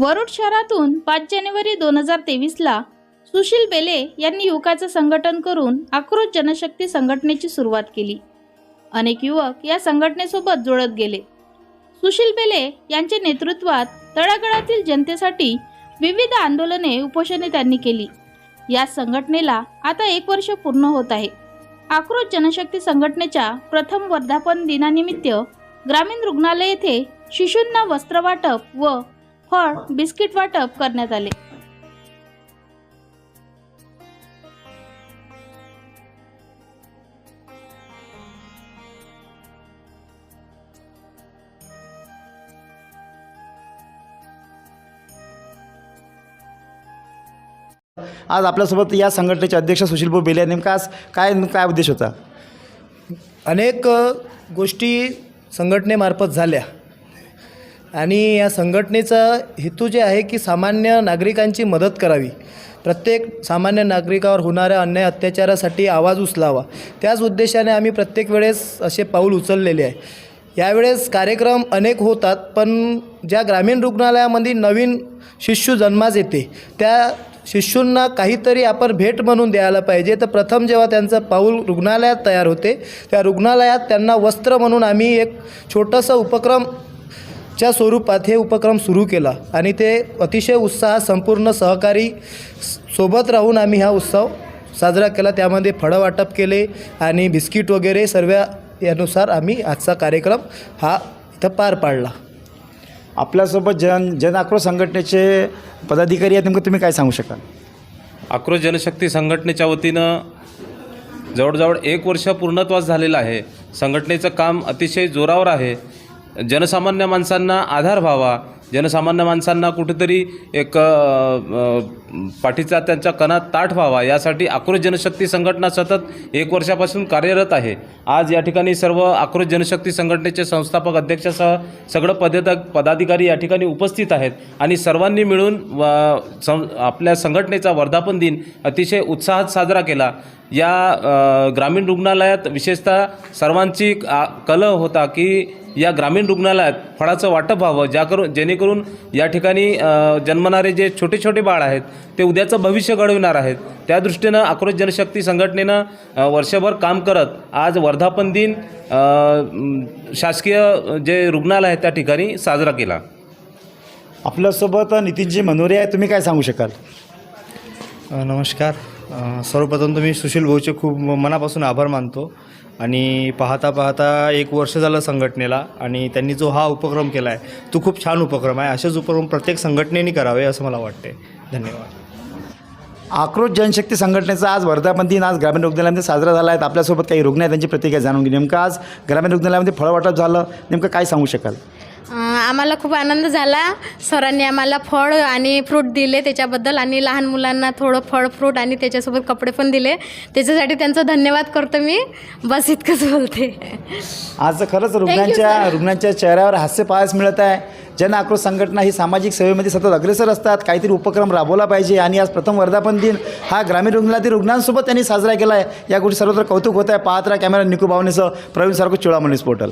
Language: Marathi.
वरुड शहरातून पाच जानेवारी दोन हजार तेवीसला सुशील बेले यांनी युवकाचं संघटन करून आक्रोश जनशक्ती संघटनेची सुरुवात केली. अनेक युवक या संघटनेसोबत जुळत गेले. सुशील बेले यांच्या नेतृत्वात तळागाळातील जनतेसाठी विविध आंदोलने उपोषणे त्यांनी केली. या संघटनेला आता एक वर्ष पूर्ण होत आहे. आक्रोश जनशक्ती संघटनेच्या प्रथम वर्धापन दिनानिमित्त ग्रामीण रुग्णालय येथे शिशूंना वस्त्र वाटप व फळ बिस्किट वाटप करण्यात आले आज आपल्यासोबत या संघटनेचे अध्यक्ष सुशीलभाऊ बेले. नेमका आज काय काय उद्देश होता अनेक गोष्टी संघटनेमार्फत झाल्या आणि या संघटनेचा हेतू जे आहे की सामान्य नागरिकांची मदत करावी. प्रत्येक सामान्य नागरिकावर होणाऱ्या अन्याय अत्याचारासाठी आवाज उचलावा. त्याच उद्देशाने आम्ही प्रत्येक वेळेस असे पाऊल उचललेले आहे. यावेळेस कार्यक्रम अनेक होतात पण ज्या ग्रामीण रुग्णालयामध्ये नवीन शिशू जन्मास येते त्या शिशूंना काहीतरी आपण भेट म्हणून द्यायला पाहिजे. तर प्रथम जेव्हा त्यांचं पाऊल रुग्णालयात तयार होते त्या रुग्णालयात त्यांना वस्त्र म्हणून आम्ही एक छोटंसं उपक्रम च्या स्वरूपात हे उपक्रम सुरू केला आणि ते अतिशय उत्साहात संपूर्ण सहकारी सोबत राहून आम्ही हा उत्सव साजरा केला. त्यामध्ये फळं वाटप केले आणि बिस्किट वगैरे सर्व यानुसार आम्ही आजचा कार्यक्रम हा इथं पार पाडला. आपल्यासोबत जन जन आक्रोश संघटनेचे पदाधिकारी आहेत. नेमकं तुम्ही काय सांगू शकाल? आक्रोश जनशक्ती संघटनेच्या वतीनं जवळजवळ एक वर्ष पूर्णत्वास झालेलं आहे. संघटनेचं काम अतिशय जोरावर आहे. जनसामान्य माणसांना आधार व्हावा. जनसामान्य माणसांना कुठेतरी एक पाठीचा त्यांच्या कणात ताठ व्हावा. यासाठी आक्रोश जनशक्ती संघटना सतत एक वर्षापासून कार्यरत आहे. आज या ठिकाणी सर्व आक्रोश जनशक्ती संघटनेचे संस्थापक अध्यक्षासह सगळं पद पदाधिकारी या ठिकाणी उपस्थित आहेत. आणि सर्वांनी मिळून व सं आपल्या संघटनेचा वर्धापन दिन अतिशय उत्साहात साजरा केला. या ग्रामीण रुग्णालयात विशेषतः सर्वांची आ- कल होता की या ग्रामीण रुग्णालयात फळाचं वाटप व्हावं ज्या करून जेणेकरून या ठिकाणी जन्मणारे जे छोटे छोटे बाळ आहेत ते उद्याचं भविष्य घडविणार आहेत. त्या दृष्टीनं आक्रोश जनशक्ती संघटनेनं वर्षभर काम करत आज वर्धापन दिन शासकीय जे रुग्णालय आहे त्या ठिकाणी साजरा केला. आपल्यासोबत नितीनजी मनोरे आहेत. तुम्ही काय सांगू शकाल? नमस्कार. सर्वप्रथम तुम्ही मी सुशील भाऊचे खूप मनापासून आभार मानतो आणि पाहता पाहता एक वर्ष झालं संघटनेला आणि त्यांनी जो हा उपक्रम केला आहे तो खूप छान उपक्रम आहे. असेच उपक्रम प्रत्येक संघटनेने करावे असं मला वाटते धन्यवाद. आक्रोश जनशक्ती संघटनेचा आज वर्धापन दिन आज ग्रामीण रुग्णालयामध्ये साजरा झाला आहे. आपल्यासोबत काही रुग्ण आहेत त्यांची प्रतिक्रिया जाणून घे नेमकं आज ग्रामीण रुग्णालयामध्ये फळ वाटप झालं. नेमकं काय सांगू शकाल? आम्हाला खूप आनंद झाला. सरांनी आम्हाला फळ आणि फ्रूट दिले त्याच्याबद्दल आणि लहान मुलांना थोडं फळ फ्रूट आणि त्याच्यासोबत कपडे पण दिले. त्याच्यासाठी त्यांचा धन्यवाद करतो मी. बस इतकंच बोलते. आज खरंच रुग्णांच्या रुग्णांच्या चेहऱ्यावर हास्य पाहायला मिळत आहे. जन आक्रोश संघटना ही सामाजिक सेवेमध्ये सतत अग्रेसर असतात. काहीतरी उपक्रम राबवला पाहिजे आणि आज प्रथम वर्धापन दिन हा ग्रामीण रुग्णालयातील रुग्णांसोबत त्यांनी साजरा केला आहे या गोष्टी सर्वत्र कौतुक होत आहे. पाहत राहा कॅमेरा निकू भावनेसह प्रवीण सारखं चोळामणीस पोर्टल.